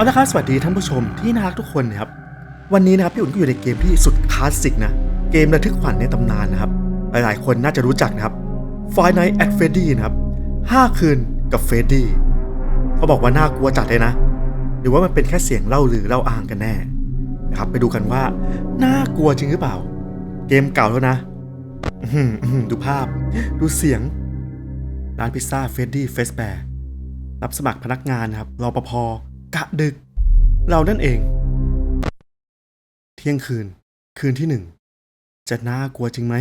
เอาละครับสวัสดีท่านผู้ชมที่น่ารักทุกคนนะครับ วันนี้นะครับพี่อุ่นก็อยู่ในเกมที่สุดคลาสสิกนะ เกมระทึกขวัญในตำนานนะครับ หลายๆ คนน่าจะรู้จักนะครับ Five Nights at Freddy นะครับห้าคืนกับเฟรดดี้เขาบอกว่าน่ากลัวจัดเลยนะ หรือว่ามันเป็นแค่เสียงเล่าลือเล่าอ้างกันแน่นะครับไปดูกันว่าน่ากลัวจริงหรือเปล่า เกมเก่าแล้วนะดูภาพ ดูเสียง ร้านพิซซ่าเฟรดดี้เฟสแบร์รับสมัครพนักงานนะครับรอปภ กะดึก เรานั่นเอง เที่ยงคืน คืนที่หนึ่ง จะน่ากลัวจริงไหม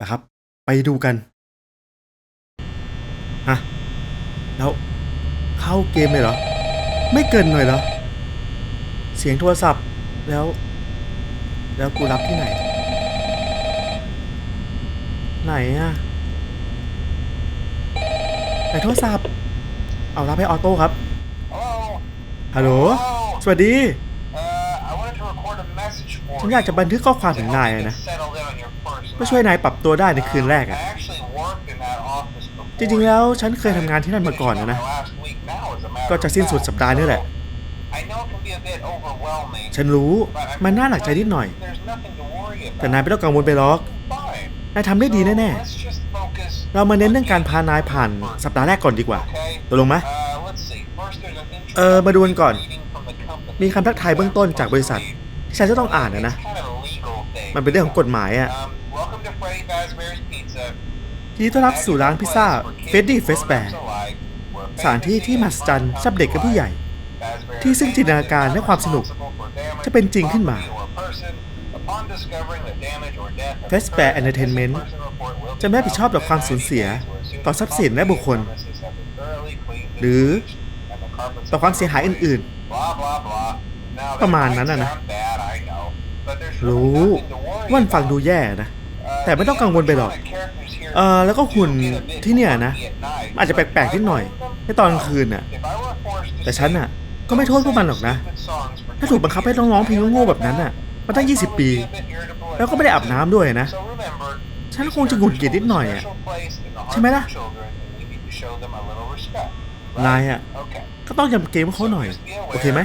นะครับ ไปดูกันฮะแล้วเข้าเกมเลยเหรอ ไม่เกินหน่อยเหรอ เสียงโทรศัพท์แล้ว แล้วกูรับที่ไหน ไหนอะไหนโทรศัพท์ เอารับให้ออโต้ครับ ฮัลโหล สวัสดี ฉันอยากจะบันทึกข้อความถึงนายอะนะก็ช่วยนายปรับตัวได้ในคืนแรกอะจริงๆ แล้วฉันเคยทำงานที่นั่นมาก่อนนะนะ ก็จะสิ้นสุดสัปดาห์นี้แหละ ฉันรู้มันน่าหนักใจนิดหน่อย แต่นายไม่ต้องกังวลไปหรอก นายทำได้ดีแน่ๆ เรามาเน้นเรื่องการพานายผ่านสัปดาห์แรกก่อนดีกว่าตกลงไหม เออมาดูกันก่อน มีคำทักทายเบื้องต้นจากบริษัทที่ฉันจะต้องอ่านนะนะ มันเป็นเรื่องของกฎหมายอะ Um, welcome to Freddy Fazbear's Pizza. ที่ต้อนรับสู่ร้านพิซซ่าเฟดดี้เฟสแบร์สถานที่ที่มหัศจรรย์สำหรับเด็กกับผู้ใหญ่ ที่ซึ่งจินตนาการและความสนุก จะเป็นจริงขึ้นมา Fazbear Entertainment จะไม่รับผิดชอบต่อความสูญเสีย ต่อทรัพย์สินและบุคคลหรือ ต่อความเสียหายอื่นๆ ประมาณนั้นนะนะรู้ว่ามันฟังดูแย่นะ แต่ไม่ต้องกังวลไปหรอกเออแล้วก็หุ่นที่เนี่ยนะ อาจจะแปลกๆนิดหน่อยในตอนกลางคืนน่ะ แต่ฉันน่ะ ก็ไม่โทษพวกมันหรอกนะ ถ้าถูกบังคับให้ต้องร้องเพลงโง่ๆแบบนั้นน่ะมาตั้ง 20 ปี แล้วก็ไม่ได้อาบน้ำด้วยนะ ฉันคงจะหงุดหงิดนิดหน่อยอะใช่ไหมล่ะนายอะ ก็ต้องยำเกมเขาหน่อย โอเคไหม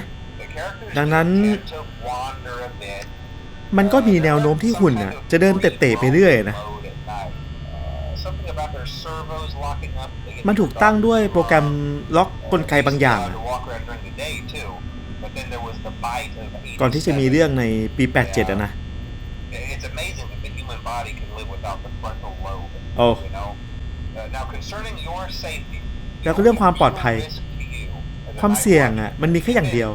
ดังนั้น มันก็มีแนวโน้มที่หุ่นน่ะ จะเดินเตะๆไปเรื่อยนะ มันถูกตั้งด้วยโปรแกรมล็อกกลไกบางอย่างอะก่อนที่จะมีเรื่องในปี 87อะนะ It's amazing that the human body can live without the frontal lobe. Oh. You know? Uh, now concerning your safety. แล้วก็เรื่องความปลอดภัย ความเสี่ยงอะมันมีแค่อย่างเดียว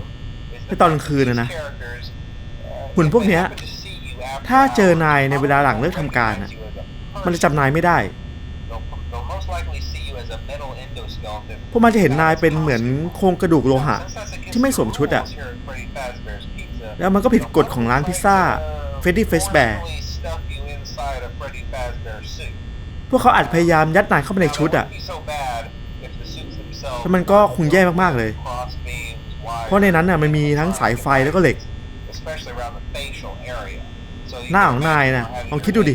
ในตอนกลางคืนนะนะหุ่นพวกเนี้ยถ้าเจอนายในเวลาหลังเลิกทำการอะมันจะจำนายไม่ได้พวกมันจะเห็นนายเป็นเหมือนโครงกระดูกโลหะ ที่ไม่สวมชุดอะแล้วมันก็ผิดกฎของร้านพิซซ่า Freddy Fazbear พวกเขาอาจพยายามยัดนายเข้าไปในชุดอะ แล้วมันก็คงแย่มากๆเลย เพราะในนั้นน่ะมันมีทั้งสายไฟแล้วก็เหล็ก หน้าของนายนะลองคิดดูดิ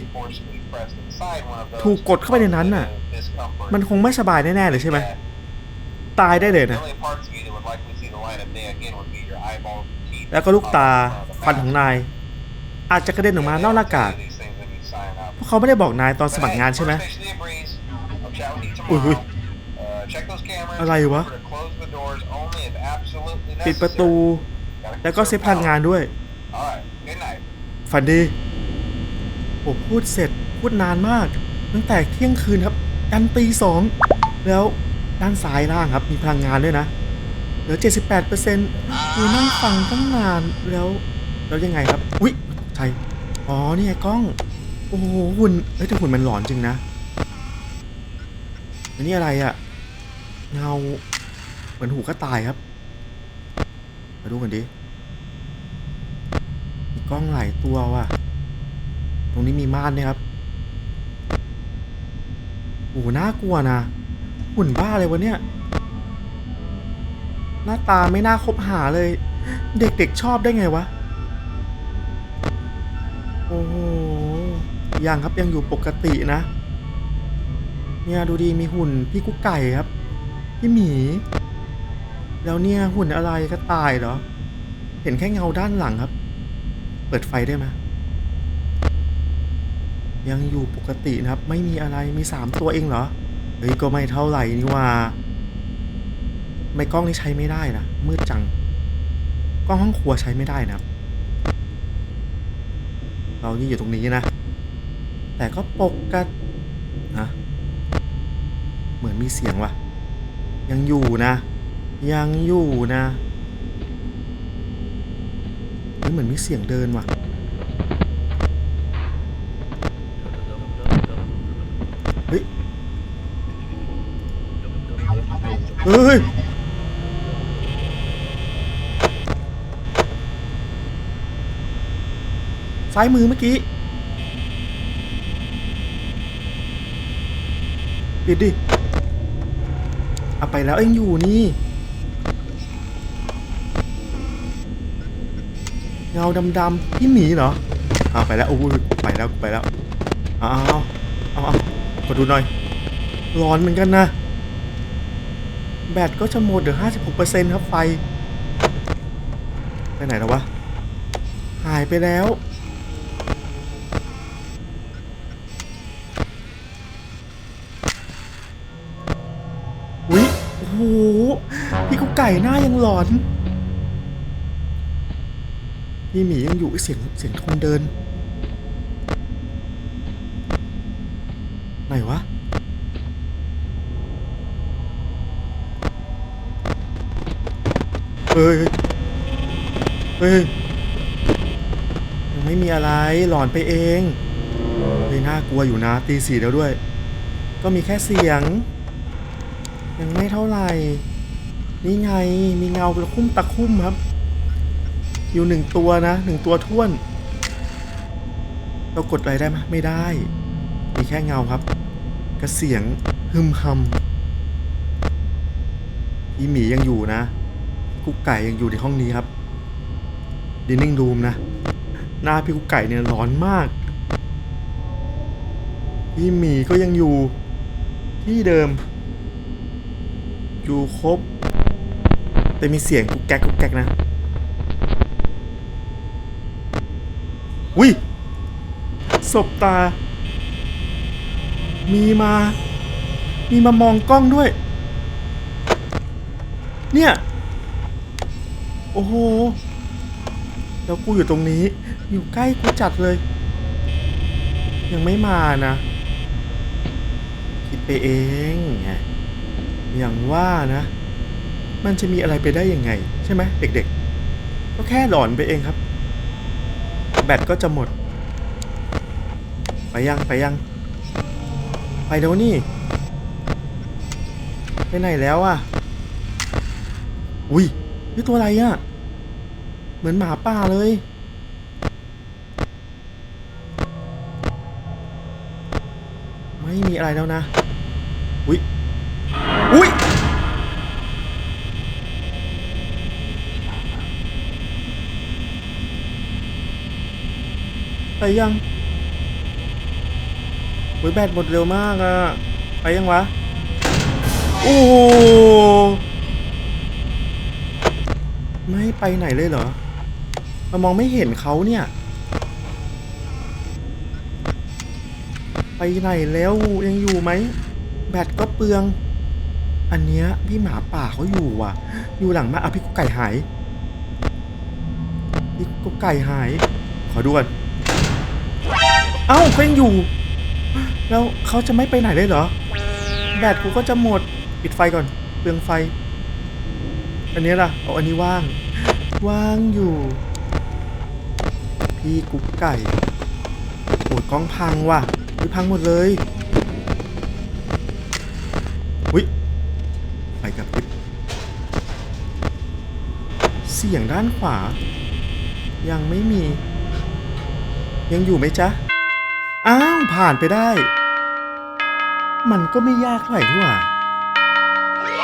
ถูกกดเข้าไปในนั้นน่ะ มันคงไม่สบายแน่ๆเลยใช่ไหม ตายได้เลยนะ แล้วก็ลูกตาฟันของนาย อาจจะกระเด็นออกมานอกหน้ากากเพราะเขาไม่ได้บอกนายตอนสมัครงานใช่ไหมอุ้ย อุ้ยอะไรวะ ปิดประตู แล้วก็เซฟพลังงานด้วย ฝันดีโอ้พูดเสร็จพูดนานมาก ตั้งแต่เที่ยงคืนครับยันตีสองแล้วด้านซ้ายล่างครับ มีพลังงานด้วยนะเหลือ 78เปอร์เซ็นต์คือนั่งฟังตั้งนานแล้วแล้วยังไงครับ อุ๊ยตกใจอ๋อ นี่ไงกล้อง โอ้โหหุ่นเฮ้ยแต่หุ่นมันหลอนจริงนะอันนี้อะไรอะ เงา เหมือนหูกระต่ายครับ มาดูกันดิมีกล้องหลายตัวว่ะ ตรงนี้มีม่านเนี่ยครับ โอ้น่ากลัวนะหุ่นบ้าเลยวะเนี่ย หน้าตาไม่น่าคบหาเลย เด็กๆชอบได้ไงวะ โอ้โหยังครับยังอยู่ปกตินะ เนี่ยดูดีมีหุ่นพี่กุ๊กไก่ครับ พี่หมี แล้วเนี่ยหุ่นอะไรก็ตายเหรอ เห็นแค่เงาด้านหลังครับ เปิดไฟได้ไหมยังอยู่ปกตินะครับ ไม่มีอะไรมีสามตัวเองเหรอ เฮ้ยก็ไม่เท่าไหร่นี่ว่า ไม่กล้องนี่ใช้ไม่ได้นะมืดจัง กล้องห้องครัวใช้ไม่ได้นะครับ เรานี่อยู่ตรงนี้นะ แต่ก็ปกตินะเหมือนมีเสียงว่ะ ยังอยู่นะ ยังอยู่นะเฮ้ยเหมือนมีเสียงเดินว่ะเฮ้ยเฮ้ยซ้ายมือเมื่อกี้ปิดดิ ไปแล้วเอ็งอยู่นี่ เงาดำๆพี่หมีเหรอเอาไปแล้วโอ้ยไปแล้วไปแล้วเอาเอาเอาเอาขอดูหน่อย ร้อนเหมือนกันนะ แบตก็จะหมดเหลือห้าสิบหกเปอร์เซ็นต์ครับไฟ ไปไหนแล้ววะ หายไปแล้ว พี่กุ๊กไก่หน้ายังหลอนพี่หมียังอยู่เสียงเสียงคนเดิน ไหนวะเฮ้ยเฮ้ยยังไม่มีอะไรหลอนไปเองเฮ้ยน่ากลัวอยู่นะตีสี่แล้วด้วย ก็มีแค่เสียง ยังไม่เท่าไหร่ นี่ไงมีเงาตะคุ่มตะคุ่มครับ อยู่หนึ่งตัวนะหนึ่งตัวท้วน เรากดอะไรได้ไหมไม่ได้ มีแค่เงาครับ กระเสียงฮึมฮัมอีหมียังอยู่นะ กุ๊กไก่ยังอยู่ในห้องนี้ครับดินนิ่งรูมนะ หน้าพี่กุ๊กไก่เนี่ยร้อนมากพี่หมีก็ยังอยู่ที่เดิม อยู่ครบ แต่มีเสียงกุ๊กแก๊กกุ๊กแก๊กนะวิศบตา มีมา มีมามองกล้องด้วย เนี่ย โอ้โห แล้วกูอยู่ตรงนี้ อยู่ใกล้กูจัดเลย ยังไม่มานะ คิดไปเอง อย่างว่านะ มันจะมีอะไรไปได้ยังไง ใช่ไหมเด็กๆ ก็แค่หลอนไปเองครับ แบตก็จะหมด ไปยังไปยัง ไปแล้วนี่ ไปไหนแล้วอะ อุ้ยนี่ตัวอะไรอะ เหมือนหมาป่าเลยไม่มีอะไรแล้วนะ อุ้ยอุ้ย ไป ยังโอ้ยแบตหมดเร็วมากอะไปยังวะ โอ้ไม่ไปไหนเลยเหรอเรามองไม่เห็นเขาเนี่ย ไปไหนแล้วยังอยู่ไหม แบตก็เปลือง อันเนี้ยพี่หมาป่าเขาอยู่ว่ะ อยู่หลังมาอะพี่กุ๊กไก่หายพี่กุ๊กไก่หาย ขอดูก่อน เอ้าเขายังอยู่ แล้วเขาจะไม่ไปไหนเลยเหรอ แบตกูก็จะหมด ปิดไฟก่อน เปลืองไฟ อันนี้ล่ะ เอาอันนี้ว่าง ว่างอยู่ พี่กุ๊กไก่โอ้ยกล้องพังว่ะอุ๊ยพังหมดเลยอุ้ยไฟกับพริเสียงด้านขวา ยังไม่มี ยังอยู่ไหมจ๊ะ อ้าวผ่านไปได้ มันก็ไม่ยากเท่าไหร่นี่หว่า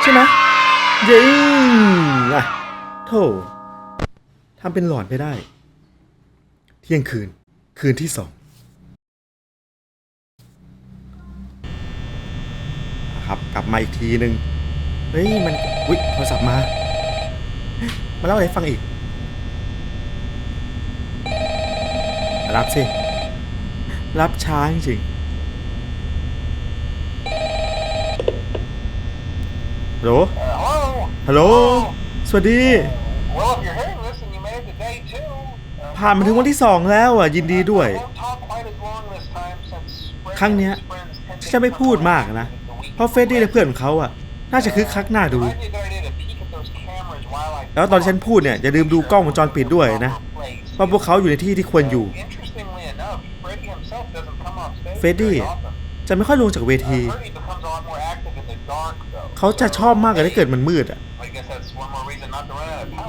ใช่ไหมยิงอะโถทำเป็นหลอนไปได้ เที่ยงคืน คืนที่สองครับกลับมาอีกทีหนึ่งเฮ้ย มันอุ๊ยโทรศัพท์มา มาเล่าอะไรฟังอีก รับสิ รับช้าจริงฮัลโหล ฮัลโหล สวัสดี ผ่านมาถึงวันที่สองแล้วอะ ยินดีด้วย ครั้งเนี้ย and his friends tend to จะไม่พูดมากนะ เพราะเฟรดดี้และเพื่อนของเขาอะ น่าจะคึกคักหน้าดู แล้วตอนที่ฉันพูดเนี่ย อย่าลืมดูกล้องวงจรปิดด้วยนะเพราะพวกเขาอยู่ในที่ที่ควรอยู่ เฟดดี้จะไม่ค่อยลงจากเวที เขาจะชอบมากเลยถ้าเกิดมันมืดอะ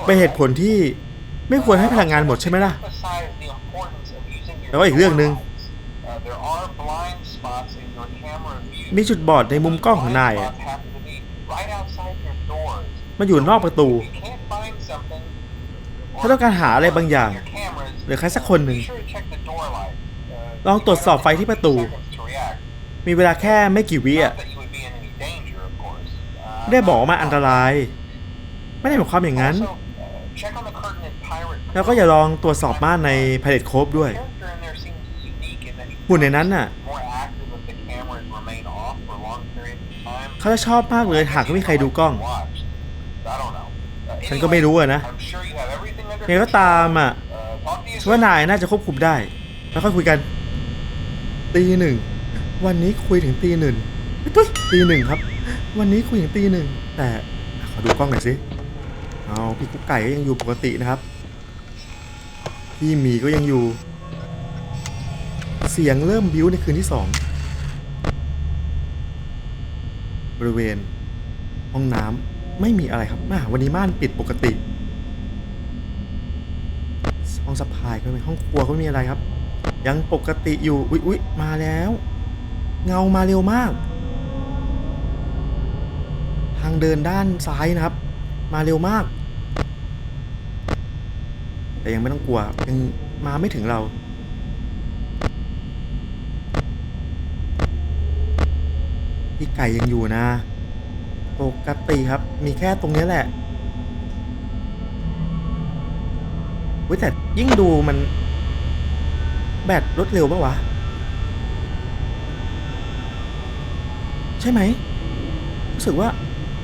เป็นเหตุผลที่ไม่ควรให้พลังงานหมดใช่ไหมล่ะ แล้วก็อีกเรื่องหนึ่งมีจุดบอดในมุมกล้องของนายอะ มันอยู่นอกประตู ถ้าต้องการหาอะไรบางอย่าง หรือใครสักคนหนึ่ง ลองตรวจสอบไฟที่ประตู มีเวลาแค่ไม่กี่วิอะไม่ได้บอกมาอันตราย ไม่ได้หมายความอย่างนั้น แล้วก็อย่าลองตรวจสอบม่านใน Pirate Cove ด้วย หุ่นในนั้นน่ะเขาจะชอบมากเลยหากไม่มีใครดูกล้อง ฉันก็ไม่รู้อะนะยังก็ตามอะว่านายน่าจะควบคุมได้ แล้วค่อยคุยกัน ตีหนึ่งวันนี้คุยถึงตีหนึ่งเฮ้ยตีหนึ่งครับ วันนี้คุยถึงตีหนึ่งแต่ขอดูกล้องหน่อยสิเอาพี่กุ๊กไก่ก็ยังอยู่ปกตินะครับพี่หมีก็ยังอยู่ เสียงเริ่มบิ้วในคืนที่สองบริเวณ ห้องน้ำไม่มีอะไรครับอ่าวันนี้ม่านปิดปกติ ห้องสะพายก็ไม่มีห้องครัวก็ไม่มีอะไรครับ ยังปกติอยู่ อุ๊ยอุ๊ยมาแล้ว เงามาเร็วมาก ทางเดินด้านซ้ายนะครับ มาเร็วมาก แต่ยังไม่ต้องกลัวยังมาไม่ถึงเราพี่ไก่ยังอยู่นะ ปกติครับ มีแค่ตรงนี้แหละเว้ยแต่ยิ่งดูมัน แบตลดเร็วปะวะ ใช่ไหมรู้สึกว่า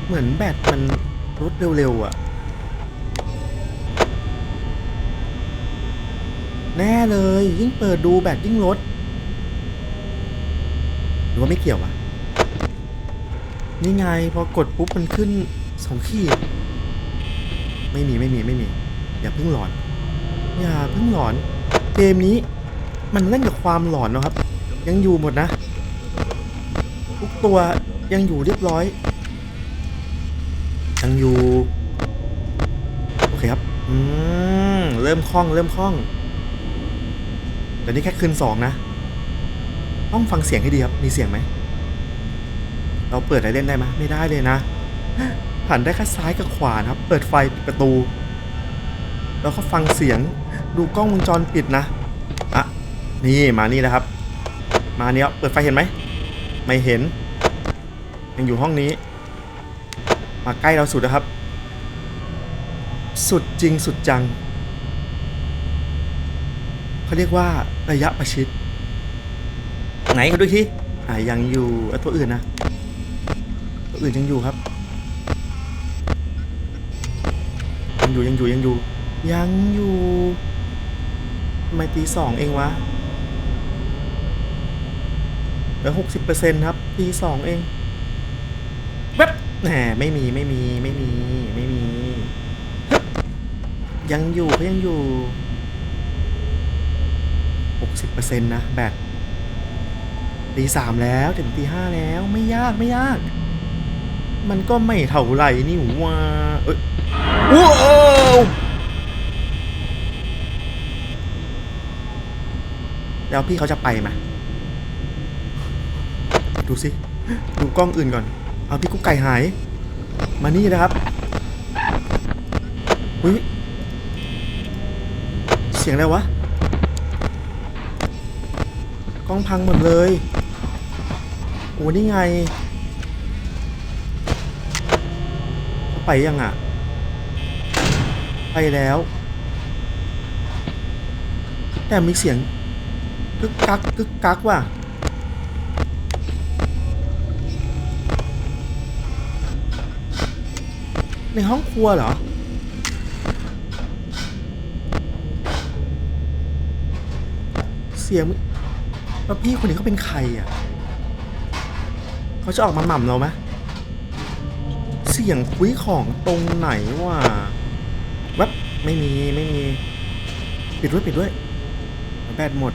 เหมือนแบตมันลดเร็วๆอะแน่เลย ยิ่งเปิดดูแบตยิ่งลดหรือว่าไม่เกี่ยวอะนี่ไงพอกดปุ๊บมันขึ้นสองขีด ไม่มีไม่มีไม่มี อย่าเพิ่งหลอน อย่าเพิ่งหลอน เกมนี้ มันเล่นกับความหลอนนะครับ ยังอยู่หมดนะ ทุกตัวยังอยู่เรียบร้อย ยังอยู่ โอเคครับ อืม เริ่มคล่อง เริ่มคล่อง แต่นี่แค่คืนสองนะ ต้องฟังเสียงให้ดีครับ มีเสียงไหม เราเปิดอะไรเล่นได้ไหมไม่ได้เลยนะหันได้แค่ซ้ายกับขวานะครับ เปิดไฟปิดประตู แล้วก็ฟังเสียง ดูกล้องวงจรปิดนะอะ นี่มานี่แล้วครับ มาเนี้ยเปิดไฟเห็นไหม ไม่เห็น ยังอยู่ห้องนี้ มาใกล้เราสุดนะครับ สุดจริงสุดจัง เขาเรียกว่าระยะประชิด ไหนเขาดูอีกทีอ่ายังอยู่อะตัวอื่นนะตัวอื่นยังอยู่ครับ ยังอยู่ยังอยู่ยังอยู่ยังอยู่ทำไมตีสองเองวะ เหลือหกสิบเปอร์เซ็นต์ครับตีสองเองแป๊บแหมไม่มีไม่มีไม่มีไม่มีฮึบยังอยู่เขายังอยู่หกสิบเปอร์เซ็นต์นะแบตตีสามแล้วถึงตีห้าแล้วไม่ยากไม่ยาก มันก็ไม่เท่าไหร่นี่หว่าเอ้ยว้าวแล้วพี่เขาจะไปไหม ดูสิ ดูกล้องอื่นก่อน เอาพี่กุ๊กไก่หาย มานี่นะครับอุ้ยเสียงอะไรวะ กล้องพังหมดเลย โอ้นี่ไงเขาไปยังอะ ไปแล้ว แต่มีเสียงกึกกักกึกกักว่ะ ในห้องครัวเหรอ เสียงแล้วพี่คนนี้เขาเป็นใครอะ เขาจะออกมาหม่ำเราไหมเสียงคุยของตรงไหนวะแวบไม่มีไม่มี ปิดด้วยปิดด้วยแบตหมด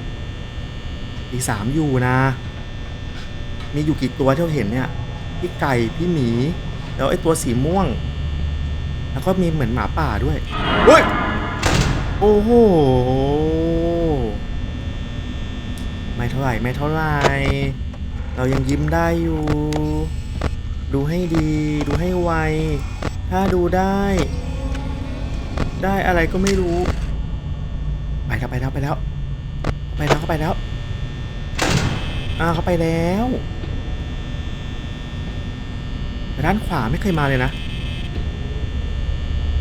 อีสามอยู่นะ มีอยู่กี่ตัวที่เราเห็นเนี่ย พี่ไก่ พี่หมี แล้วไอ้ตัวสีม่วง แล้วก็มีเหมือนหมาป่าด้วยเฮ้ยโอ้โหไม่เท่าไหร่ไม่เท่าไหร่เรายังยิ้มได้อยู่ ดูให้ดี ดูให้ไว ถ้าดูได้ ได้อะไรก็ไม่รู้ ไปแล้วไปแล้วไปแล้ว ไปแล้วเขาไปแล้วอ่าเขาไปแล้วแต่ด้านขวาไม่เคยมาเลยนะ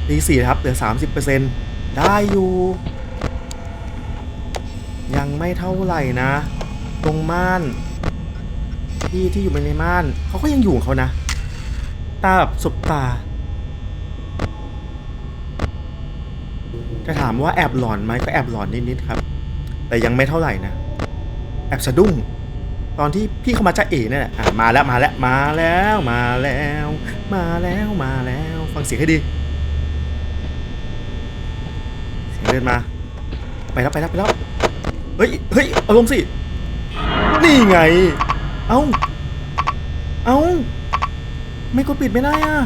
ตีสี่ครับเหลือสามสิบเปอร์เซ็นได้อยู่ ยังไม่เท่าไหร่นะ ตรงม่าน ที่ที่อยู่ในม่าน เขาก็ยังอยู่ของเขานะ ตาแบบสบตา จะถามว่าแอบหลอนไหมก็แอบหลอนนิดๆครับ แต่ยังไม่เท่าไหร่นะ แอบสะดุ้งตอนที่พี่เข้ามาจะเอ๋เนี่ยแหละอะมาแล้วมาแล้วมาแล้วมาแล้ว มาแล้วมาแล้ว ฟังเสียงให้ดี เดินมา ไปแล้วไปแล้วไปแล้ว เฮ้ยเฮ้ยเอาลงสิ นี่ไง เอ้าเอ้าไม่กดปิดไม่ได้อะ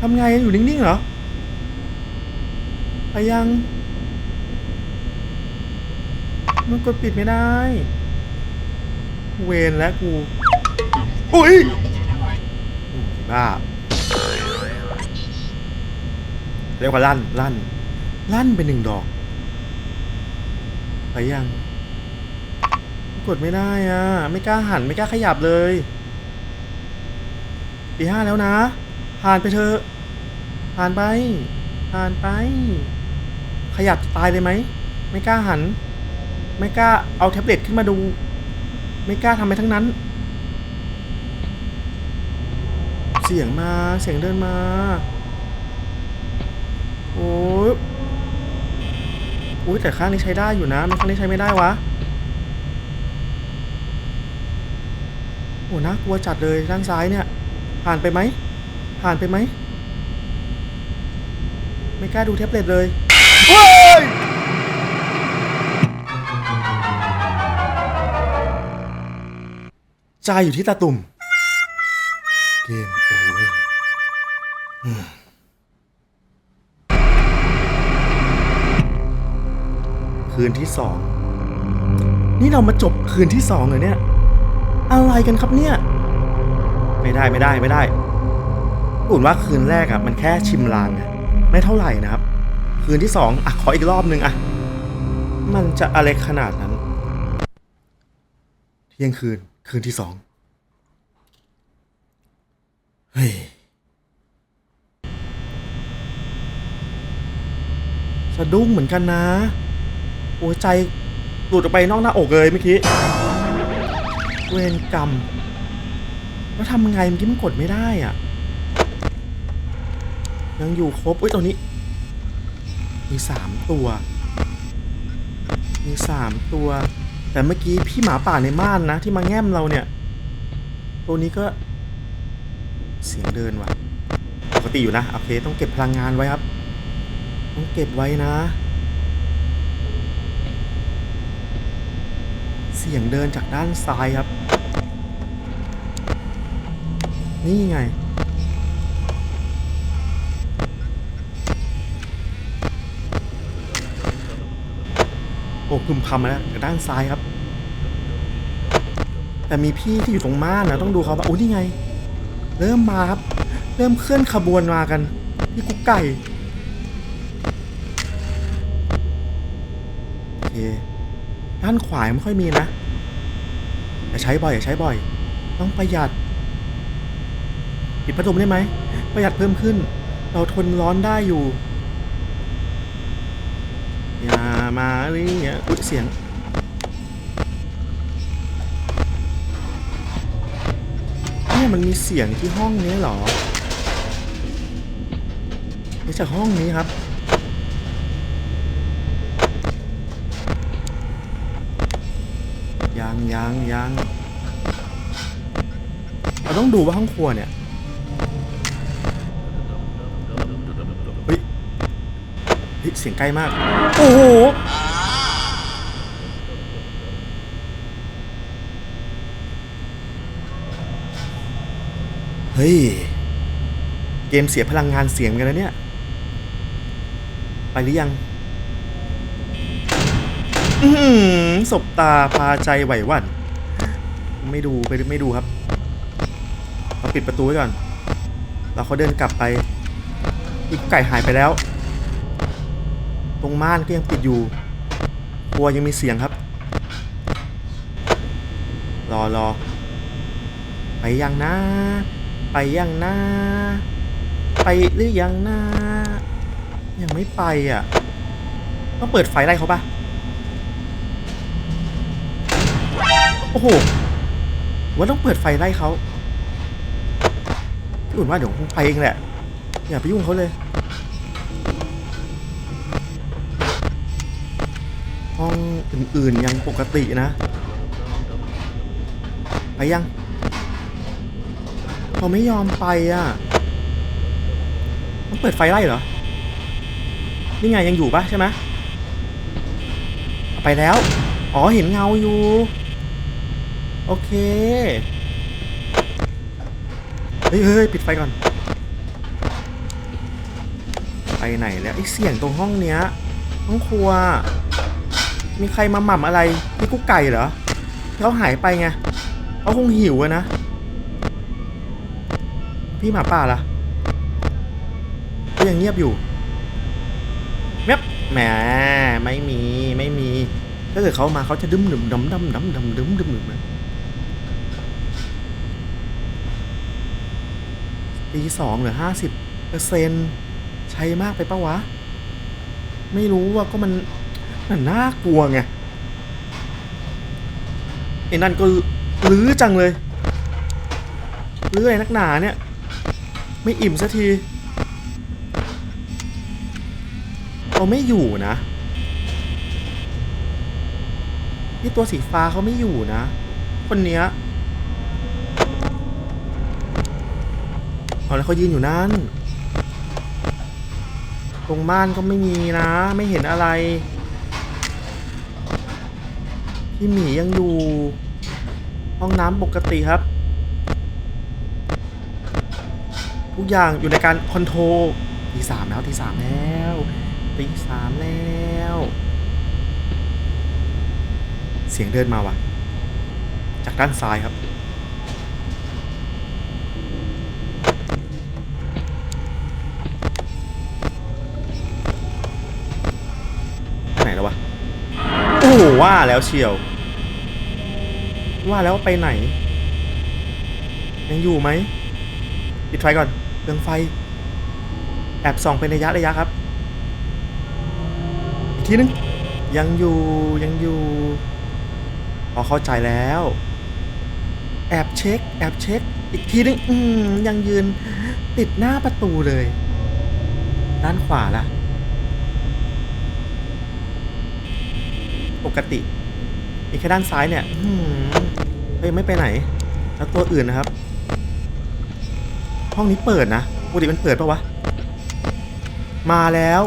ทำไงอยู่นิ่งๆเหรอ ไปยัง มันกดปิดไม่ได้ เวนแล้วกู อุ้ยบ้าเรียกว่าลั่นลั่นลั่นเป็นหนึ่งดอกไปยัง กดไม่ได้อะ ไม่กล้าหันไม่กล้าขยับเลยตีห้าแล้วนะผ่านไปเถอะผ่านไปผ่านไป ขยับตายเลยไหมไม่กล้าหัน ไม่กล้าเอาแท็บเล็ตขึ้นมาดู ไม่กล้าทำอะไรทั้งนั้น เสียงมา เสียงเดินมา โอ้ยอุ้ยแต่ข้างนี้ใช้ได้อยู่นะมันข้างนี้ใช้ไม่ได้วะ โอ้น่ากลัวจัดเลยด้านซ้ายเนี่ย ผ่านไปไหม ผ่านไปไหม ไม่กล้าดูแท็บเล็ตเลยเฮ้ยใจอยู่ที่ตาตุ่ม เกมโอเวอร์คืนที่สอง นี่เรามาจบคืนที่สองเลยเนี่ย อะไรกันครับเนี่ย ไม่ได้ไม่ได้ไม่ได้อุ่นว่าคืนแรกอะมันแค่ชิมลางนะไม่เท่าไหร่นะครับ คืนที่สองอะขออีกรอบนึงอะมันจะอะไรขนาดนั้น เที่ยงคืนคืนที่สอง เฮ้ยสะดุ้งเหมือนกันนะ โอ้ใจหลุดออกไปนอกหน้าอกเลยเมื่อกี้ เวรกรรม แล้วทำไงเมื่อกี้มันกดไม่ได้อะ ยังอยู่ครบอุ้ยตรงนี้ มีสามตัว มีสามตัว แต่เมื่อกี้พี่หมาป่าในม่านนะ ที่มาแง้มเราเนี่ย ตัวนี้ก็ เสียงเดินว่ะปกติอยู่นะ โอเค ต้องเก็บพลังงานไว้ครับ ต้องเก็บไว้นะ เสียงเดินจากด้านซ้ายครับ นี่ไงโอ้พึมพำมาแล้วจากด้านซ้ายครับ แต่มีพี่ที่อยู่ตรงม่านนะต้องดูเขาว่าโอ้นี่ไง เริ่มมาครับ เริ่มเคลื่อนขบวนมากันพี่กุ๊กไก่โอเคด้านขวาไม่ค่อยมีนะอย่าใช้บ่อยอย่าใช้บ่อย ต้องประหยัดปิดพัดลมได้ไหมประหยัดเพิ่มขึ้น เราทนร้อนได้อยู่ อย่ามาเลยอย่ยเสียง เนี่ย มันมีเสียงที่ห้องนี้เหรอนี่จากห้องนี้ครับ ยังยังยังเราต้องดูว่าห้องครัวเนี่ยเฮ้ยเฮ้ยเสียงใกล้มาก โอ้โห เฮ้ย เกมเสียพลังงานเสียงเหมือนกันนะเนี่ย ไปหรือยัง อือหือสบตาพาใจไหววัน ไม่ดูไปไม่ดูครับ เราปิดประตูไว้ก่อน เราเขาเดินกลับไปอีกไก่หายไปแล้ว ตรงม่านก็ยังปิดอยู่ครัวยังมีเสียงครับ รอรอไปยังนะ ไปยังนะไปหรือยังนะยังไม่ไปอะ ต้องเปิดไฟไล่เขาปะโอ้โหว่าต้องเปิดไฟไล่เขาพี่อุ่นว่าเดี๋ยวคงไปเองแหละ อย่าไปยุ่งเขาเลย ห้องอื่นๆยังปกตินะ ไปยัง เขาไม่ยอมไปอะต้องเปิดไฟไล่เหรอ นี่ไงยังอยู่ปะใช่ไหมไปแล้ว อ๋อเห็นเงาอยู่ โอเค เฮ้ยเฮ้ยปิดไฟก่อน ไปไหนแล้วไอ้เสียงตรงห้องเนี้ย ห้องครัว มีใครมาหม่ำอะไรพี่กุ๊กไก่เหรอเขาหายไปไงเขาคงหิวอะนะ พี่หมาป่าล่ะก็ยังเงียบอยู่เงียบแหมไม่มีไม่มี ถ้าเกิดเขามาเขาจะดึมดึมดำดำดำดำดึมดึมดึมนะตีสองเหลือห้าสิบเปอร์เซ็นใช้มากไปปะวะ ไม่รู้ว่าก็มันมันน่ากลัวไงไอ้นั่นก็ลื้อจังเลยลื้ออะไรนักหนาเนี่ย ไม่อิ่มสักที เขาไม่อยู่นะ นี่ตัวสีฟ้าเขาไม่อยู่นะ คนเนี้ยเอาแล้วเขายืนอยู่นั่น ตรงม่านก็ไม่มีนะ ไม่เห็นอะไร พี่หมียังอยู่ ห้องน้ำปกติครับ ทุกอย่างอยู่ในการคอนโทรลตีสามแล้วตีสามแล้วตีสามแล้ว เสียงเดินมาว่ะ จากด้านซ้ายครับ ไหนแล้ววะ โอ้ว่าแล้วเชียว ว่าแล้วไปไหน ยังอยู่ไหมปิดไฟก่อน รืองไฟ แอบส่องเป็นระยะระยะครับ อีกทีนึง ยังอยู่ยังอยู่พอเข้าใจแล้ว แอบเช็ค แอบเช็ค อีกทีนึง อืมยังยืน ติดหน้าประตูเลย ด้านขวาล่ะ ปกติ อีกแค่ด้านซ้ายเนี่ย อืมเฮ้ยไม่ไปไหน แล้วตัวอื่นนะครับ ห้องนี้เปิดนะปกติมันเปิดปะวะ มาแล้ว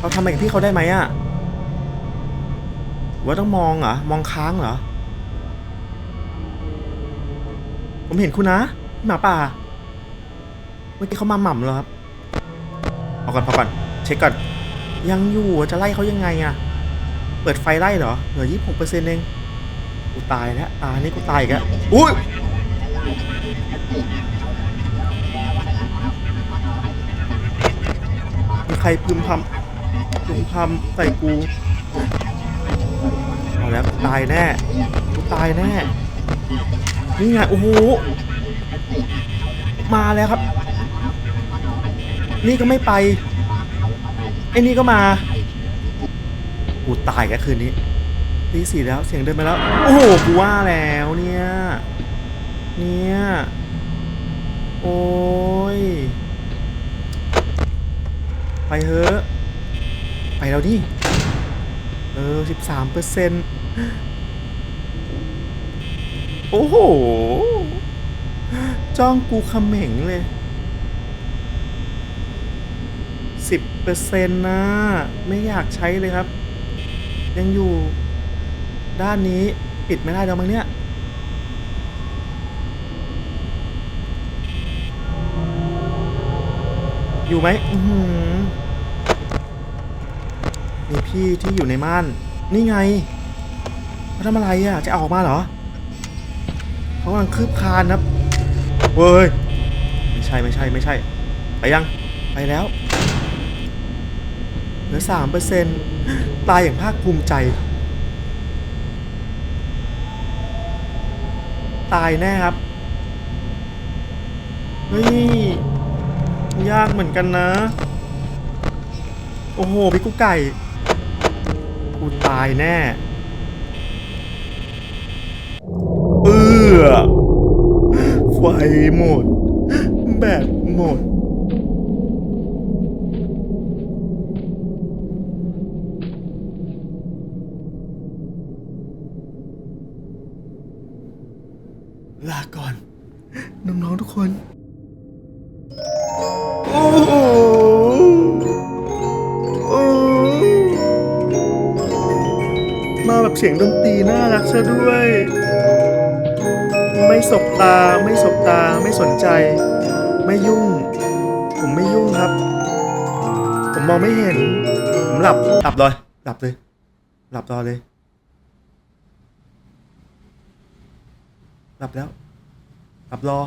เราทำอะไรกับพี่เขาได้ไหมอะว่าต้องมองเหรอ มองค้างเหรอ ผมเห็นคุณนะพี่หมาป่า เมื่อกี้เขามาหม่ำเหรอครับเอาก่อนพอก่อน เช็คก่อน ยังอยู่จะไล่เขายังไงอะเปิดไฟไล่เหรอ เหลือยี่สิบหกเปอร์เซ็นต์เอง กูตายแล้วตานี่กูตายอีกแล้วอุ้ย ใครพึมพำพึมพำใส่กู เอาแล้วตายแน่กูตายแน่ นี่ไงโอ้โห มาแล้วครับ นี่ก็ไม่ไปไอ้นี่ก็มากูตายแกคืนนี้ตีสี่แล้วเสียงเดินมาแล้ว โอ้โหกูว่าแล้วเนี่ย เนี่ย โอ้ย ไปเถอะ ไปแล้วดิเออสิบสามเปอร์เซ็นต์โอ้โห จ้องกูเขม่งเลยสิบเปอร์เซ็นต์นะ ไม่อยากใช้เลยครับ ยังอยู่ ด้านนี้ปิดไม่ได้แล้วมั้งเนี่ยอยู่ไหมอือ หือนี่พี่ที่อยู่ในม่าน นี่ไงเขาทำอะไรอะ จะเอาออกมาเหรอเขากำลังคืบคานครับเว้ย ไม่ใช่ไม่ใช่ไม่ใช่ ไปยัง ไปแล้ว เหลือสามเปอร์เซ็นต์ตายอย่างภาคภูมิใจ ตายแน่ครับ เฮ้ย ยากเหมือนกันนะ โอ้โหพี่กุ๊กไก่ ตายแน่เออไฟหมด แบบหมด สียงดนตรีน่ารักซะด้วย ไม่สบตาไม่สบตาไม่สนใจ ไม่ยุ่ง ผมไม่ยุ่งครับ ผมมองไม่เห็น ผมหลับหลับเลยหลับเลย หลับรอเลย หลับแล้ว หลับรอ